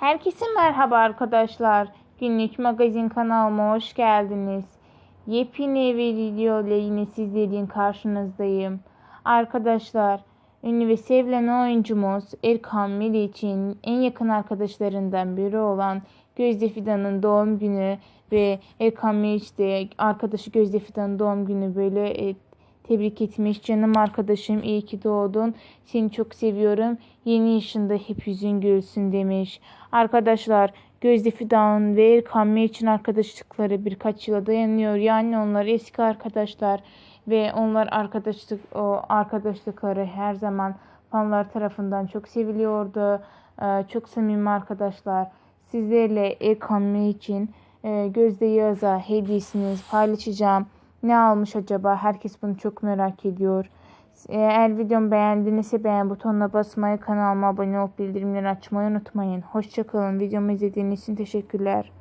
Herkese merhaba arkadaşlar. Günlük magazin kanalıma hoş geldiniz. Yepyeni bir video ile yine sizlerin karşınızdayım. Arkadaşlar, ünlü ve sevilen oyuncumuz Erkan Meriç'in en yakın arkadaşlarından biri olan Gözde Fidan'ın doğum günü ve Erkan Meriç de arkadaşı Gözde Fidan'ın doğum günü böyle e, tebrik etmiş. Canım arkadaşım iyi ki doğdun. Seni çok seviyorum. Yeni yaşında hep yüzün gülsün demiş. Arkadaşlar Gözde Fidan ve Erkan Meriç'in arkadaşlıkları birkaç yıla dayanıyor. Yani onlar eski arkadaşlar ve onlar arkadaşlık o arkadaşlıkları her zaman fanlar tarafından çok seviliyordu. Ee, çok samimi arkadaşlar. Sizlerle Erkan Meriç'in e, Gözde Yağız'a hediyesini paylaşacağım. Ne almış acaba? Herkes bunu çok merak ediyor. Eğer videomu beğendinizse beğen butonuna basmayı, kanalıma abone olup bildirimleri açmayı unutmayın. Hoşçakalın. Videomu izlediğiniz için teşekkürler.